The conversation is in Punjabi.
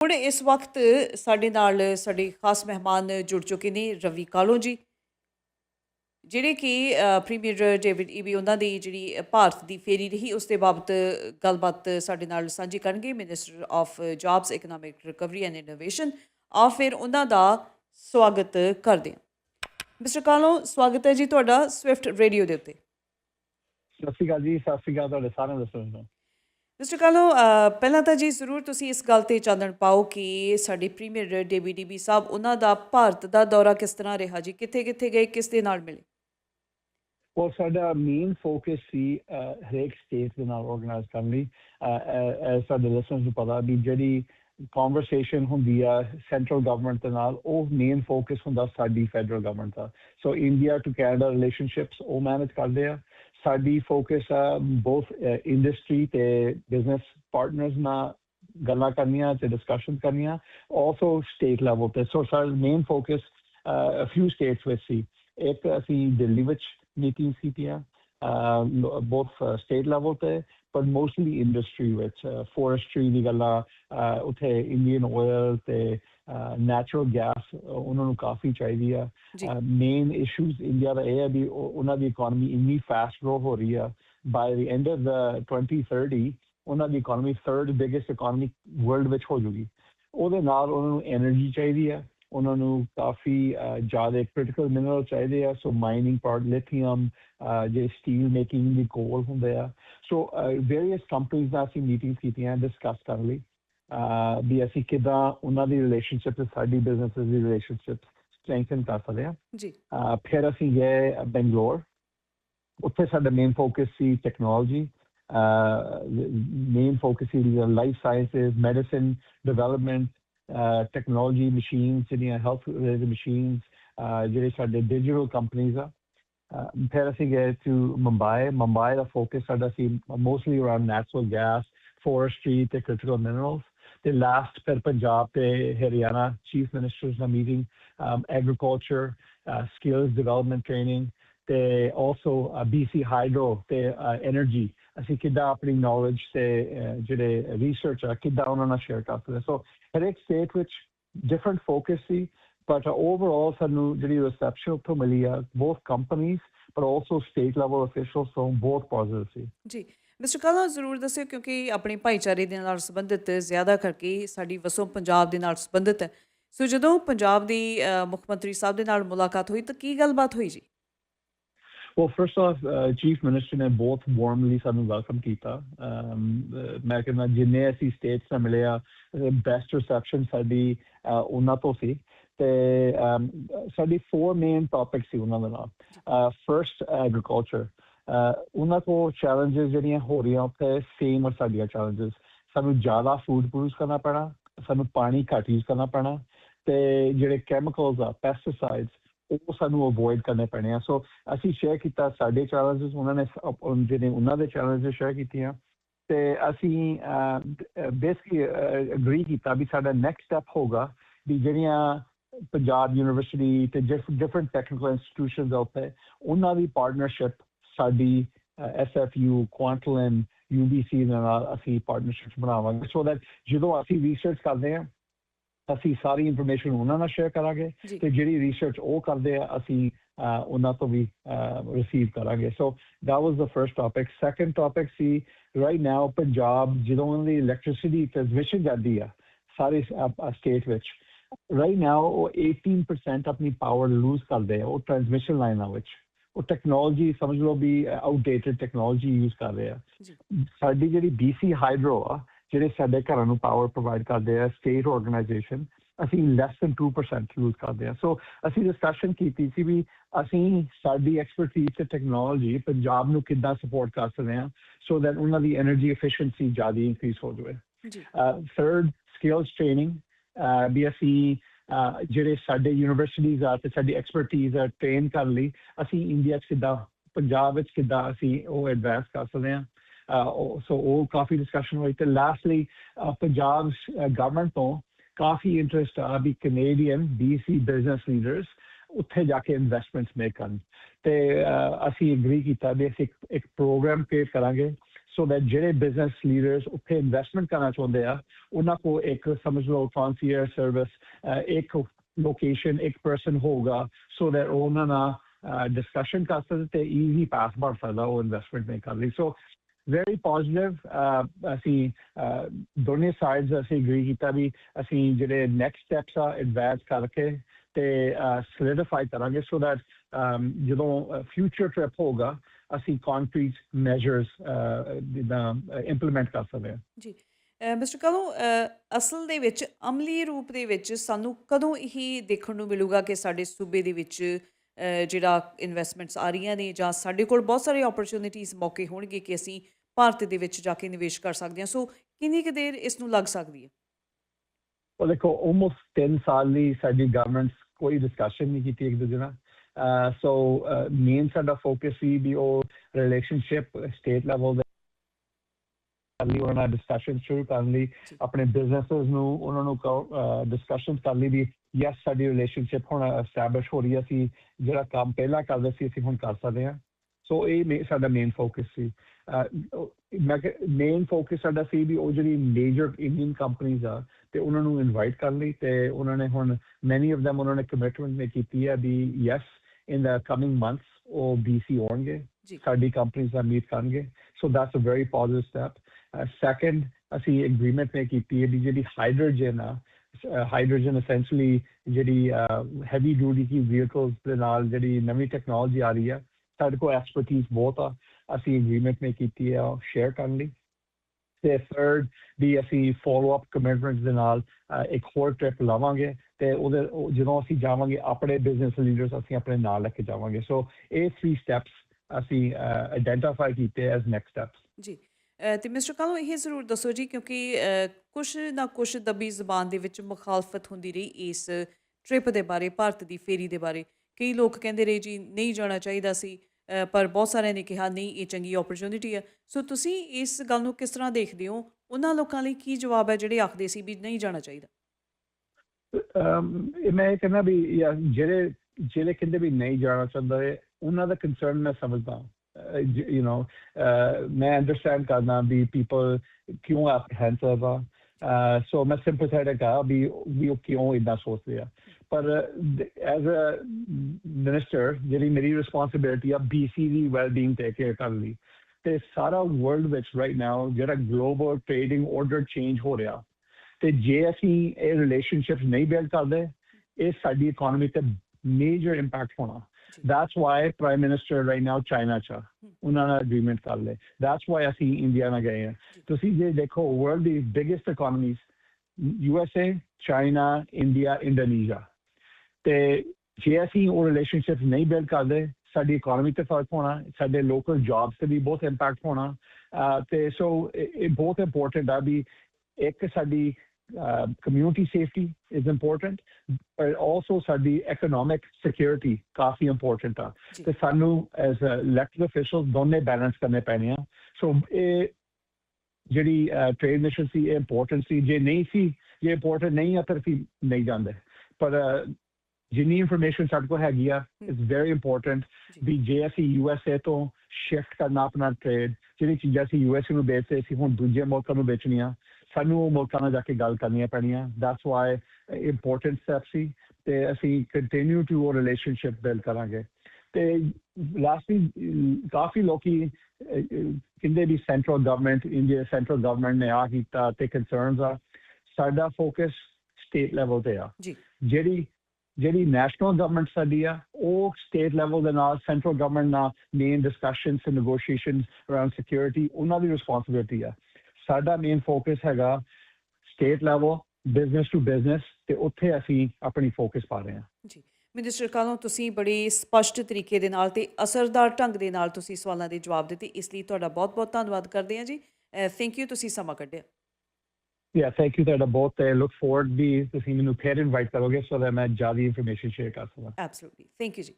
ਹੁਣ ਇਸ ਵਕਤ ਸਾਡੇ ਨਾਲ ਸਾਡੇ ਖਾਸ ਮਹਿਮਾਨ ਜੁੜ ਚੁੱਕੇ ਨੇ ਰਵੀ ਕਾਲੋ ਜੀ, ਜਿਹੜੇ ਕਿ ਪ੍ਰੀਮੀਅਰ ਡੇਵਿਡ ਈਬੀ ਉਹਨਾਂ ਦੀ ਜਿਹੜੀ ਭਾਰਤ ਦੀ ਫੇਰੀ ਰਹੀ, ਉਸ ਦੇ ਬਾਬਤ ਗੱਲਬਾਤ ਸਾਡੇ ਨਾਲ ਸਾਂਝੀ ਕਰਨਗੇ। Minister of jobs economic recovery and innovation ਆ ਫਿਰ ਉਹਨਾਂ ਦਾ ਸਵਾਗਤ ਕਰਦੇ ਹਾਂ। ਮਿਸਟਰ ਕਾਲੋ, ਸਵਾਗਤ ਹੈ ਜੀ ਤੁਹਾਡਾ ਸਵਿਫਟ ਰੇਡੀਓ ਦੇ ਉੱਤੇ। ਸਤਿ ਸ਼੍ਰੀ ਅਕਾਲ ਜੀ, ਸਤਿ ਸ਼੍ਰੀ ਅਕਾਲ ਤੁਹਾਡੇ ਸਾਰਿਆਂ ਦਾ ਦੱਸਣ ਮਿਸਟਰ ਕਾਲੋ uh, ਪਹਿਲਾਂ ਤਾਂ ਜੀ ਜ਼ਰੂਰ ਤੁਸੀਂ ਇਸ ਗੱਲ ਤੇ ਚਾਨਣ ਪਾਓ ਕਿ ਸਾਡੇ ਪ੍ਰੀਮੀਅਰ ਡੇਵੀਡੀਬੀ ਸਾਹਿਬ, ਉਹਨਾਂ ਦਾ ਭਾਰਤ ਦਾ ਦੌਰਾ ਕਿਸ ਤਰ੍ਹਾਂ ਰਿਹਾ ਜੀ? ਕਿੱਥੇ ਕਿੱਥੇ ਗਏ, ਕਿਸ ਦੇ ਨਾਲ ਮਿਲੇ? ਉਹ ਸਾਡਾ ਮੇਨ ਫੋਕਸ ਸੀ ਹਰੇਕ ਸਟੇਟ ਦੇ ਨਾਲ ਆਰਗੇਨਾਈਜ਼ ਕਰਨ ਐਸ ਸਾਡੇ ਲਿਸਨਰਸ ਨੂੰ ਪਤਾ ਵੀ ਜਿਹੜੀ ਕਨਵਰਸੇਸ਼ਨ ਹੁੰਦੀ ਆ ਸੈਂਟਰਲ ਗਵਰਨਮੈਂਟ ਦੇ ਨਾਲ, ਉਹ ਮੇਨ ਫੋਕਸ ਹੁੰਦਾ ਸਾਡੀ federal government the. So India to Canada relationships ਉਹ ਮੈਨੇਜ ਕਰਦੇ ਆ। ਸਾਡੀ ਫੋਕਸ ਆ ਬੋਥ ਇੰਡਸਟਰੀ ਤੇ ਬਿਜ਼ਨਸ ਪਾਰਟਨਰਸ ਨਾਲ ਗੱਲਾਂ ਕਰਨੀਆਂ ਤੇ ਡਿਸਕਸ਼ਨ ਕਰਨੀਆਂ ਆਲਸੋ ਸਟੇਟ ਲੈਵਲ ਤੇ। ਸੋ ਸਾਡਾ main focus a few states ਵਿੱਚ ਸੀ। ਇੱਕ ਅਸੀਂ ਦਿੱਲੀ ਵਿੱਚ ਮੀਟਿੰਗ ਕੀਤੀਆਂ both state level ਤੇ ਪਰ ਮੋਸਟਲੀ ਇੰਡਸਟਰੀ ਵਿੱਚ ਫੋਰੈਸਟਰੀ ਦੀ ਗੱਲ ਆ ਉੱਥੇ ਇੰਡੀਅਨ ਆਇਲ ਤੇ ਨੈਚੁਰਲ ਗੈਸ ਉਹਨਾਂ ਨੂੰ ਕਾਫੀ ਚਾਹੀਦੀ ਆ ਮੇਨ ਇਸ਼ੂਸ ਇੰਡੀਆ ਦਾ ਇਹ ਆ ਵੀ ਉਹਨਾਂ ਦੀ ਇਕਨੋਮੀ ਇੰਨੀ ਫਾਸਟ ਗਰੋ ਹੋ ਰਹੀ ਆ ਬਾਈ ਦੀ ਐਂਡ ਆਫ 2030 ਉਹਨਾਂ ਦੀ economy third biggest economy world ਵਿੱਚ ਹੋ ਜੂਗੀ ਉਹਦੇ ਨਾਲ ਉਹਨਾਂ ਨੂੰ એનર્ਜੀ ਚਾਹੀਦੀ ਆ ਉਹਨਾਂ ਨੂੰ ਕਾਫੀ ਜ਼ਿਆਦਾ ਕ੍ਰਿਟੀਕਲ ਮਿਨਰਲ ਚਾਹੀਦੇ ਆ ਸੋ ਮਾਈਨਿੰਗ ਪਾਰਟ ਲਿਥੀਅਮ ਜੇ ਸਟੀਲ ਮੇਕਿੰਗ ਦੀ ਕੋਲ ਹੁੰਦੇ ਆ। ਸੋ ਵੇਰੀਅਸ ਕੰਪਨੀਆਂ ਨਾਲ ਅਸੀਂ ਮੀਟਿੰਗਸ ਕੀਤੀਆਂ ਡਿਸਕਸ ਕਰਨ ਲਈ। ਵੀ ਅਸੀਂ ਕਿਦਾਂ ਉਹਨਾਂ ਦੀ ਰਿਲੇਸ਼ਨਸ਼ਿਪ ਤੇ ਸਾਡੀ ਬਿਜ਼ਨਸ ਦੀ ਰਿਲੇਸ਼ਨਸ਼ਿਪ ਸਟਰੈਂਥਨ ਕਰ ਸਕਦੇ ਆ। ਜੀ। ਫਿਰ ਅਸੀਂ ਗਏ ਬੰਗਲੌਰ। ਉੱਥੇ ਸਾਡਾ ਮੇਨ ਫੋਕਸ ਸੀ ਟੈਕਨੋਲੋਜੀ ਮੇਨ ਫੋਕਸ ਸੀ life sciences medicine development technology machines ਜਿਹੜੀਆਂ ਹੈਲਥ ਰਿਲੇਟਡ ਮਸ਼ੀਨਸ ਜਿਹੜੇ ਸਾਡੇ ਡਿਜੀਟਲ ਕੰਪਨੀਆਂ ਆ ਅਹ ਫਿਰ ਅਸੀਂ ਗਏ to Mumbai Mumbai the focus ਸਾਡਾ ਸੀ mostly around natural gas forestry ਤੇ ਕ੍ਰਿਟੀਕਲ ਮਿਨਰਲਸ ਤੇ ਲਾਸਟ ਫਿਰ ਪੰਜਾਬ ਤੇ ਹਰਿਆਣਾ ਚੀਫ ਮਿਨਿਸਟਰਸ ਦਾ meeting agriculture skills development training ਤੇ ਆਲਸੋ BC Hydro ਤੇ energy, ਅਸੀਂ ਕਿੱਦਾਂ ਆਪਣੀ ਨੌਲੇਜ ਤੇ ਜਿਹੜੇ ਰਿਸਰਚ ਆ, ਕਿੱਦਾਂ ਉਹਨਾਂ ਨਾਲ ਸ਼ੇਅਰ ਕਰ ਸਕਦੇ ਸੋ ਹਰੇਕ ਸਟੇਟ ਵਿੱਚ ਡਿਫਰੈਂਟ ਫੋਕਸ ਸੀ ਬਟ ਓਵਰਆਲ ਸਾਨੂੰ ਜਿਹੜੀ ਰਿਸੈਪਸ਼ਨ ਉੱਥੋਂ ਮਿਲੀ ਆ ਬੋਥ ਕੰਪਨੀਆਂ ਪਰ ਆਲਸੋ ਸਟੇਟ ਲੈਵਲ ਅਫੀਸ਼ੀਅਲਸ ਤੋਂ ਬਹੁਤ ਪੋਜ਼ਿਟਿਵ ਸੀ। ਜੀ ਮਿਸਟਰ ਕਾਲਾ ਜ਼ਰੂਰ ਦੱਸਿਓ, ਕਿਉਂਕਿ ਆਪਣੇ ਭਾਈਚਾਰੇ ਦੇ ਨਾਲ ਸੰਬੰਧਿਤ ਜ਼ਿਆਦਾ ਕਰਕੇ ਸਾਡੀ ਵਸੋਂ ਪੰਜਾਬ ਦੇ ਨਾਲ ਸੰਬੰਧਿਤ ਸੋ ਜਦੋਂ ਪੰਜਾਬ ਦੀ ਮੁੱਖ ਮੰਤਰੀ ਸਾਹਿਬ ਦੇ ਨਾਲ ਮੁਲਾਕਾਤ ਹੋਈ, ਤਾਂ ਕੀ ਗੱਲਬਾਤ ਹੋਈ ਜੀ? Well, first off, Chief Minister ਨੇ ਬਹੁਤ ਵਾਰਮਲੀ ਸਾਨੂੰ ਵੈਲਕਮ ਕੀਤਾ ਮੈਂ ਕਹਿੰਦਾ ਜਿੰਨੇ ਅਸੀਂ ਸਟੇਟਸ ਨਾਲ ਮਿਲੇ ਆ ਬੈਸਟ ਰਿਸੈਪਸ਼ਨ ਸਾਡੀ ਉਹਨਾਂ ਤੋਂ ਸੀ ਤੇ ਸਾਡੀ ਫੋਰ ਮੇਨ ਟੌਪਿਕ ਸੀ ਉਹਨਾਂ ਦੇ ਨਾਲ ਫਰਸਟ ਐਗਰੀਕਲਚਰ ਉਹਨਾਂ ਤੋਂ ਚੈਲੰਜਸ ਜਿਹੜੀਆਂ ਹੋ ਰਹੀਆਂ ਉੱਥੇ ਸੇਮ ਆ ਸਾਡੀਆਂ ਚੈਲੰਜਸ ਸਾਨੂੰ ਜ਼ਿਆਦਾ ਫੂਡ ਪ੍ਰੋਡਿਊਸ ਕਰਨਾ ਪੈਣਾ ਸਾਨੂੰ ਪਾਣੀ ਘੱਟ ਯੂਜ਼ ਕਰਨਾ ਪੈਣਾ ਤੇ ਜਿਹੜੇ ਕੈਮੀਕਲਸ ਆ ਪੈਸਟੀਸਾਈਡਸ ਉਹ ਸਾਨੂੰ ਅਵੋਇਡ ਕਰਨੇ ਪੈਣੇ ਆ। ਸੋ ਅਸੀਂ ਸ਼ੇਅਰ ਕੀਤਾ ਸਾਡੇ ਚੈਲੰਜਸ ਉਹਨਾਂ ਨੇ ਜਿਹੜੇ ਉਹਨਾਂ ਦੇ ਚੈਲੰਜਸ ਸ਼ੇਅਰ ਕੀਤੀਆਂ। ਤੇ ਅਸੀਂ ਬੇਸਿਕਲੀ ਅਗਰੀ ਕੀਤਾ ਵੀ ਸਾਡਾ ਨੈਕਸਟ ਸਟੈਪ ਹੋਗਾ ਵੀ ਜਿਹੜੀਆਂ ਪੰਜਾਬ ਯੂਨੀਵਰਸਿਟੀ ਤੇ ਡਿਫਰੈਂਟ ਟੈਕਨੀਕਲ ਇੰਸਟੀਟਿਊਸ਼ਨਸ ਉੱਤੇ ਉਹਨਾਂ ਦੀ ਪਾਰਟਨਰਸ਼ਿਪ ਸਾਡੀ ਐਸਐਫਯੂ ਕੁਆਂਟਲਨ ਯੂਬੀਸੀ ਨਾਲ ਅਸੀਂ ਪਾਰਟਨਰਸ਼ਿਪ ਬਣਾਵਾਂਗੇ। ਸੋ ਦੈਟ ਜਦੋਂ ਅਸੀਂ ਰਿਸਰਚ ਕਰਦੇ ਹਾਂ ਅਸੀਂ ਸਾਰੀ ਇਨਫੋਰਮੇਸ਼ਨ ਉਹਨਾਂ ਨਾਲ ਸ਼ੇਅਰ ਕਰਾਂਗੇ ਤੇ ਜਿਹੜੀ ਰਿਸਰਚ ਉਹ ਕਰਦੇ ਆ ਅਸੀਂ ਉਹਨਾਂ ਤੋਂ ਵੀ ਰਿਸੀਵ ਕਰਾਂਗੇ। So that was the first topic. Second topic C right now Punjab ਜਦੋਂ ਉਹਨਾਂ ਦੀ ਇਲੈਕਟ੍ਰਿਸਿਟੀ ਟ੍ਰਾਂਸਮਿਸ਼ਨ ਜਾਂਦੀ ਆ ਸਾਰੇ ਸਟੇਟ ਵਿੱਚ right now ਉਹ 18% ਆਪਣੀ ਪਾਵਰ ਲੂਜ਼ ਕਰਦੇ ਆ ਉਹ ਟ੍ਰਾਂਸਮਿਸ਼ਨ ਲਾਈਨਾਂ ਵਿੱਚ। ਉਹ ਟੈਕਨੋਲੋਜੀ ਸਮਝ ਲਓ ਵੀ ਆਊਟਡੇਟਡ ਟੈਕਨੋਲੋਜੀ ਯੂਜ਼ ਕਰ ਰਹੇ ਆ। ਸਾਡੀ ਜਿਹੜੀ BC ਹਾਈਡਰੋ ਆ ਜਿਹੜੇ ਸਾਡੇ ਘਰਾਂ ਨੂੰ ਪਾਵਰ ਪ੍ਰੋਵਾਈਡ ਕਰਦੇ ਆ ਸਟੇਟ ਆਰਗੇਨਾਈਜੇਸ਼ਨ ਅਸੀਂ ਲੈਸ ਦਨ 2% ਯੂਜ਼ ਕਰਦੇ ਆ। ਸੋ ਅਸੀਂ ਡਿਸਕਸ਼ਨ ਕੀਤੀ ਸੀ ਵੀ ਅਸੀਂ ਸਾਡੀ ਐਕਸਪਰਟਿਜ਼ ਤੇ ਟੈਕਨੋਲੋਜੀ ਪੰਜਾਬ ਨੂੰ ਕਿੱਦਾਂ ਸਪੋਰਟ ਕਰ ਸਕਦੇ ਆ ਸੋ ਦੈਟ ਉਹਨਾਂ ਦੀ એનર્ਜੀ ਐਫੀਸ਼ੀਐਂਸੀ ਜ਼ਿਆਦਾ ਇਨਕਰੀਸ ਹੋ ਜਾਵੇ। ਜੀ। ਥਰਡ ਸਕਿਲਸ ਟ੍ਰੇਨਿੰਗ ਬੀਐਸਸੀ ਜਿਹੜੇ ਸਾਡੇ ਯੂਨੀਵਰਸਿਟੀਜ਼ ਆ ਤੇ ਸਾਡੀ ਐਕਸਪਰਟਿਜ਼ ਆ ਟ੍ਰੇਨ ਕਰ ਲਈ ਅਸੀਂ ਇੰਡੀਆ 'ਚ ਕਿੱਦਾਂ ਪੰਜਾਬ ਵਿੱਚ ਕਿੱਦਾਂ ਅਸੀਂ ਉਹ ਐਡਵਾਂਸ ਕਰ ਸਕਦੇ ਆ। ਉਹ ਕਾਫੀ ਡਿਸਕਸ਼ਨ ਹੋਈ ਤੇ ਲਾਸਟਲੀ ਪੰਜਾਬ ਗਵਰਨਮੈਂਟ ਤੋਂ ਕਾਫੀ ਇੰਟਰਸਟ ਆ ਵੀ ਕੈਨੇਡੀਅਨ BC ਬਿਜ਼ਨਸ ਲੀਡਰਸ ਉੱਥੇ ਜਾ ਕੇ ਇਨਵੈਸਟਮੈਂਟਸ ਮੇਕ ਕਰਨ ਤੇ ਅਸੀਂ ਐਗਰੀ ਕੀਤਾ ਵੀ ਅਸੀਂ ਇੱਕ- ਪ੍ਰੋਗਰਾਮ ਕ੍ਰੀਏਟ ਕਰਾਂਗੇ ਸੋ that ਜਿਹੜੇ ਬਿਜ਼ਨਸ ਲੀਡਰਸ ਉੱਥੇ ਇਨਵੈਸਟਮੈਂਟ ਕਰਨਾ ਚਾਹੁੰਦੇ ਆ ਉਹਨਾਂ ਕੋ ਇੱਕ ਸਮਝ ਲਓ ਕੌਨਸੀਅਰ ਸਰਵਿਸ ਇੱਕ ਲੋਕੇਸ਼ਨ ਇੱਕ ਪਰਸਨ ਹੋਗਾ ਸੋ ਦੈਟ ਉਹਨਾਂ ਨਾਲ ਡਿਸਕਸ਼ਨ ਕਰ ਸਕਦੇ ਤੇ ਈਜ਼ੀ ਪਾਸ ਬਣ ਸਕਦਾ ਉਹ ਇਨਵੈਸਟਮੈਂਟ ਮੇਕ ਕਰਨ ਲਈ ਸੋ ਵੈਰੀ ਪੋਜ਼ਿਟਿਵ uh, ਅਸੀਂ uh, ਦੋਨੇ ਸਾਈਡਸ ਅਸੀਂ ਐਗਰੀ ਕੀਤਾ ਵੀ ਅਸੀਂ ਜਿਹੜੇ ਨੈਕਸਟ ਸਟੈਪਸ ਆ ਐਡਵਾਂਸ ਕਰਕੇ ਤੇ uh, ਸੋਲਿਡਿਫਾਈ ਕਰਾਂਗੇ ਸੋ ਦੈਟ um, ਜਦੋਂ ਫਿਊਚਰ ਟ੍ਰਿਪ ਹੋਗਾ ਅਸੀਂ ਕੰਕਰੀਟ ਮੈਜਰਸ ਦਾ ਇੰਪਲੀਮੈਂਟ ਕਰ ਸਕਦੇ ਹਾਂ। ਜੀ। ਮਿਸਟਰ ਕਦੋਂ ਅਸਲ ਦੇ ਵਿੱਚ, ਅਮਲੀ ਰੂਪ ਦੇ ਵਿੱਚ ਸਾਨੂੰ ਕਦੋਂ ਇਹ ਦੇਖਣ ਨੂੰ ਮਿਲੂਗਾ ਕਿ ਸਾਡੇ ਸੂਬੇ ਦੇ ਵਿੱਚ ਜਿਹੜਾ ਇਨਵੈਸਟਮੈਂਟਸ ਆ ਰਹੀਆਂ ਨੇ ਜਾਂ ਸਾਡੇ ਕੋਲ ਬਹੁਤ ਸਾਰੇ ਓਪਰਚ्युनिटीज ਮੌਕੇ ਹੋਣਗੇ ਕਿ ਅਸੀਂ ਭਾਰਤ ਦੇ ਵਿੱਚ ਜਾ ਕੇ ਨਿਵੇਸ਼ ਕਰ ਸਕਦੇ ਹਾਂ ਸੋ ਕਿੰਨੀ ਕੁ ਦੇਰ ਇਸ ਨੂੰ ਲੱਗ ਸਕਦੀ ਹੈ? ਉਹ ਦੇਖੋ ਆਲਮੋਸਟ 10 ਸਾਲ ਲਈ ਸਾਡੀ ਗਵਰਨਮੈਂਟ ਕੋਈ ਡਿਸਕਸ਼ਨ ਨਹੀਂ ਕੀਤੀ ਇੱਕ ਦੂਜੇ ਨਾਲ। ਸੋ ਮੇਨ ਸਾਡਾ ਫੋਕਸ ਸੀ ਵੀ ਉਹ ਰਿਲੇਸ਼ਨਸ਼ਿਪ ਸਟੇਟ ਲੈਵਲ ਦੇ ਲਈ ਉਹਨਾਂ ਨਾਲ ਡਿਸਕਸ਼ਨ ਸ਼ੁਰੂ ਕਰਨ ਲਈ ਆਪਣੇ ਬਿਜ਼ਨੈਸਸ ਨੂੰ ਉਹਨਾਂ ਨੂੰ ਡਿਸਕਸ਼ਨ ਕਰਨ ਲਈ ਵੀ ਯੈਸ ਸਾਡੀ ਰਿਲੇਸ਼ਨਸ਼ਿਪ ਹੁਣ ਐਸਟੈਬਲਿਸ਼ ਹੋ ਰਹੀ ਹੈ। ਅਸੀਂ ਜਿਹੜਾ ਕੰਮ ਪਹਿਲਾਂ ਕਰਦੇ ਸੀ ਅਸੀਂ ਹੁਣ ਕਰ ਸਕਦੇ ਹਾਂ। ਸੋ ਇਹ ਮੇ- ਸਾਡਾ ਮੇਨ ਫੋਕਸ ਸੀ। ਮੈਂ ਮੇਨ ਫੋਕਸ ਸਾਡਾ ਸੀ ਵੀ ਉਹ ਜਿਹੜੀ ਮੇਜਰ ਇੰਡੀਅਨ ਕੰਪਨੀਆਂ ਆ ਤੇ ਉਹਨਾਂ ਨੂੰ ਇਨਵਾਈਟ ਕਰਨ ਲਈ ਤੇ ਉਹਨਾਂ ਨੇ ਹੁਣ ਮੈਨੀ ਆਫ them ਉਹਨਾਂ ਨੇ ਕਮਿਟਮੈਂਟ ਨੇ ਕੀਤੀ ਹੈ ਵੀ yes in the coming months ਉਹ BC ਜੀ। ਸਾਡੀ ਕੰਪਨੀਆਂ ਨਾਲ ਮੀਟ ਕਰਨਗੇ। So that's a very positive step second ਅਸੀਂ ਐਗਰੀਮੈਂਟ ਨੇ ਕੀਤੀ ਹੈ ਵੀ ਜਿਹੜੀ ਹਾਈਡਰੋਜਨ ਆ ਹਾਈਡਰੋਜਨ ਐਸੈਂਸ਼ਲੀ ਜਿਹੜੀ ਹੈਵੀ ਡਿਊਟੀ ਕੀ ਵਹੀਕਲਸ ਦੇ ਨਾਲ ਜਿਹੜੀ ਨਵੀਂ ਟੈਕਨੋਲੋਜੀ ਆ ਰਹੀ ਆ ਸਾਡੇ ਕੋਲ ਐਕਸਪਰਟਿਜ਼ ਬਹੁਤ ਆ ਅਸੀਂ ਐਗਰੀਮੈਂਟ ਨੇ ਕੀਤੀ ਹੈ ਸ਼ੇਅਰ ਕਰਨ ਲਈ। ਤੇ ਥਰਡ ਵੀ ਅਸੀਂ ਫਾਲੋ ਅਪ ਕਮਿਟਮੈਂਟਸ ਦੇ ਨਾਲ ਇੱਕ ਹੋਰ ਟ੍ਰਿਪ ਲਾਵਾਂਗੇ ਤੇ ਉਹਦੇ ਜਦੋਂ ਅਸੀਂ ਜਾਵਾਂਗੇ ਆਪਣੇ ਬਿਜ਼ਨਸ ਲੀਡਰਸ ਅਸੀਂ ਆਪਣੇ ਨਾਲ ਲੈ ਕੇ ਜਾਵਾਂਗੇ। ਸੋ ਇਹ ਥ੍ਰੀ ਸਟੈਪਸ ਅਸੀਂ ਆਇਡੈਂਟੀਫਾਈ ਕੀਤੇ ਐਜ਼ ਨੈਕਸਟ ਸਟੈਪਸ ਜੀ ਤੇ ਮਿਸਟਰ ਕਾਲੋ ਇਹ ਜ਼ਰੂਰ ਦੱਸੋ ਜੀ ਕਿਉਂਕਿ ਅ, ਕੁਛ ਨਾ ਕੁਛ ਦਬੀ ਜ਼ਬਾਨ ਦੇ ਵਿੱਚ ਮੁਖਾਲਫਤ ਹੁੰਦੀ ਰਹੀ ਇਸ ਟ੍ਰਿਪ ਦੇ ਬਾਰੇ ਭਾਰਤ ਦੀ ਫੇਰੀ ਦੇ ਬਾਰੇ। ਕਈ ਲੋਕ ਕਹਿੰਦੇ ਰਹੇ ਜੀ ਨਹੀਂ ਜਾਣਾ ਚਾਹੀਦਾ ਸੀ। ਪਰ ਬਹੁਤ ਸਾਰਿਆਂ ਨੇ ਕਿਹਾ, ਨਹੀਂ, ਇਹ ਚੰਗੀ ਓਪਰਚ्युनिटी ਹੈ ਸੋ ਤੁਸੀਂ ਇਸ ਗੱਲ ਨੂੰ ਕਿਸ ਤਰ੍ਹਾਂ ਦੇਖਦੇ ਹੋ? ਉਹਨਾਂ ਲੋਕਾਂ ਲਈ ਕੀ ਜਵਾਬ ਹੈ ਜਿਹੜੇ ਆਖਦੇ ਸੀ ਵੀ ਨਹੀਂ ਜਾਣਾ ਚਾਹੀਦਾ? ਮੈਂ ਇਹ ਕਹਿੰਦਾ ਵੀ ਜਿਹੜੇ ਜਿਹੜੇ ਕਹਿੰਦੇ ਵੀ ਨਹੀਂ ਜਾਣਾ ਚਾਹੁੰਦੇ, ਉਹਨਾਂ ਦਾ ਕੰਸਰਨ ਮੈਂ ਸਮਝਦਾ ਯੂ نو ਮੈਂ ਅੰਡਰਸਟੈਂਡ ਕਰਦਾ ਵੀ ਪੀਪਲ ਕਿਉਂ ਐਪਰੈਂਸਿਵ ਆ? ਸੋ ਮੈਂ ਸਿੰਪਥੈਟਿਕ ਆ ਵੀ ਵੀ ਉਹ ਕਿਉਂ ਇਦਾਂ ਸੋਚਦੇ ਆ। ਪਰ ਐਜ਼ ਅ ਮਿਨਿਸਟਰ ਜਿਹੜੀ ਮੇਰੀ ਰਿਸਪੌਂਸਿਬਿਲਟੀ ਆ BC ਦੀ ਵੈਲਬੀਇੰਗ ਟੇਕ ਕੇਅਰ ਕਰਨ ਲਈ, ਤੇ ਸਾਰਾ ਵਰਲਡ ਵਿੱਚ ਰਾਈਟ ਨਾਓ ਜਿਹੜਾ ਗਲੋਬਲ ਟ੍ਰੇਡਿੰਗ ਆਰਡਰ ਚੇਂਜ ਹੋ ਰਿਹਾ, ਤੇ ਜੇ ਅਸੀਂ ਇਹ ਰਿਲੇਸ਼ਨਸ਼ਿਪਸ ਨਹੀਂ ਬਿਲਡ ਕਰਦੇ, ਇਹ ਸਾਡੀ ਇਕਨੋਮੀ ਤੇ ਮੇਜਰ ਇੰਪੈਕਟ ਹੋਣਾ। That's why prime minister right now China ਚ। ਉਹਨਾਂ ਨਾਲ ਐਗਰੀਮੈਂਟ ਕਰ ਲਏ। ਦੈਟਸ ਵਾਈ ਅਸੀਂ ਇੰਡੀਆ ਨਾਲ ਗਏ ਹਾਂ। ਤੁਸੀਂ ਜੇ ਦੇਖੋ ਵਰਲਡ ਦੀ biggest economies USA China India Indonesia ਤੇ ਜੇ ਅਸੀਂ ਉਹ ਰਿਲੇਸ਼ਨਸ਼ਿਪਸ ਨਹੀਂ ਬਿਲਡ ਕਰਦੇ ਸਾਡੀ ਇਕਨੋਮੀ ਤੇ ਫ਼ਰਕ ਹੋਣਾ ਸਾਡੇ ਲੋਕਲ ਜੌਬਸ ਤੇ ਵੀ ਬਹੁਤ ਇੰਪੈਕਟ ਹੋਣਾ। ਤੇ ਸੋ ਇਹ ਬਹੁਤ ਇੰਪੋਰਟੈਂਟ ਆ ਵੀ ਇੱਕ ਸਾਡੀ ਕਮਿਊਨਿਟੀ ਸੇਫਟੀ ਇਜ਼ ਇੰਪੋਰਟੈਂਟ ਪਰ ਆਲਸੋ ਸਾਡੀ ਇਕਨੋਮਿਕ ਸਿਕਿਉਰਿਟੀ ਕਾਫੀ ਇੰਪੋਰਟੈਂਟ ਆ। ਤੇ ਸਾਨੂੰ ਐਜ਼ ਇਲੈਕਟਡ ਅਫੀਸ਼ੀਅਲਸ ਦੋਨੇ ਬੈਲੈਂਸ ਕਰਨੇ ਪੈਣੇ ਆ। ਸੋ ਇਹ ਜਿਹੜੀ ਟ੍ਰੇਡ ਮਿਸ਼ਨ ਸੀ ਇਹ ਇੰਪੋਰਟੈਂਟ ਸੀ। ਜੇ ਨਹੀਂ ਸੀ ਜੇ ਇੰਪੋਰਟੈਂਟ ਨਹੀਂ ਆ ਤਾਂ ਅਸੀਂ ਨਹੀਂ ਜਾਂਦੇ। ਪਰ ਅਹ, ਜਿੰਨੀ ਇਨਫੋਰਮੇਸ਼ਨ ਸਾਡੇ ਕੋਲ ਹੈਗੀ ਆ ਇਟਸ ਵੈਰੀ ਇੰਪੋਰਟੈਂਟ। ਵੀ ਜੇ ਅਸੀਂ ਯੂਐਸਏ ਤੋਂ ਸ਼ਿਫਟ ਕਰਨਾ ਆਪਣਾ ਟ੍ਰੇਡ ਜਿਹੜੀ ਚੀਜ਼ਾਂ ਅਸੀਂ ਯੂਐਸਏ ਨੂੰ ਵੇਚਦੇ ਸੀ ਹੁਣ ਦੂਜੇ ਮੁਲਕਾਂ ਨੂੰ ਵੇਚਣੀਆਂ ਸਾਨੂੰ ਉਹ ਮੁਲਕਾਂ ਨਾਲ ਜਾ ਕੇ ਗੱਲ ਕਰਨੀਆਂ ਪੈਣੀਆਂ ਦੈਟਸ ਵਾਈ ਇੰਪੋਰਟੈਂਟ ਸਟੈਪ ਸੀ ਤੇ ਅਸੀਂ ਕੰਟੀਨਿਊ ਟੂ ਉਹ ਰਿਲੇਸ਼ਨਸ਼ਿਪ ਬਿਲਡ ਕਰਾਂਗੇ ਤੇ ਲਾਸਟਲੀ ਕਾਫੀ ਲੋਕੀ ਕਹਿੰਦੇ ਵੀ central government India central government ਨੇ ਆ ਕੀਤਾ ਤੇ ਕੰਸਰਨਸ ਆ ਸਾਡਾ ਫੋਕਸ ਸਟੇਟ ਲੈਵਲ ਤੇ ਆ ਜਿਹੜੀ ਜਿਹੜੀ ਨੈਸ਼ਨਲ ਗਵਰਨਮੈਂਟ ਸਾਡੀ ਆ, ਉਹ ਸਟੇਟ ਲੈਵਲ ਦੇ ਨਾਲ ਸੈਂਟਰਲ ਗਵਰਨਮੈਂਟ ਨਾਲ main discussions and negotiations around security ਉਹਨਾਂ ਦੀ ਰਿਸਪੌਂਸਿਬਿਲਟੀ ਆ। ਸਾਡਾ ਮੇਨ ਫੋਕਸ ਹੈਗਾ state level business to business ਤੇ ਉੱਥੇ ਅਸੀਂ ਆਪਣੀ ਫੋਕਸ ਪਾ ਰਹੇ ਹਾਂ। ਜੀ ਮਿਨਿਸਟਰ ਕਾਲੋਂ ਤੁਸੀਂ ਬੜੀ ਸਪਸ਼ਟ ਤਰੀਕੇ ਦੇ ਨਾਲ ਤੇ ਅਸਰਦਾਰ ਢੰਗ ਦੇ ਨਾਲ ਤੁਸੀਂ ਸਵਾਲਾਂ ਦੇ ਜਵਾਬ ਦਿੱਤੇ, ਇਸ ਲਈ ਤੁਹਾਡਾ ਬਹੁਤ-ਬਹੁਤ ਧੰਨਵਾਦ ਕਰਦੇ ਹਾਂ ਜੀ। ਥੈਂਕ ਯੂ ਤੁਸੀਂ ਸਮਾਂ ਕੱਢਿਆ। Yeah, thank you. They're both there. Look forward to seeing the new parent white paper, so that I can share the information. Absolutely. Thank you, Ji.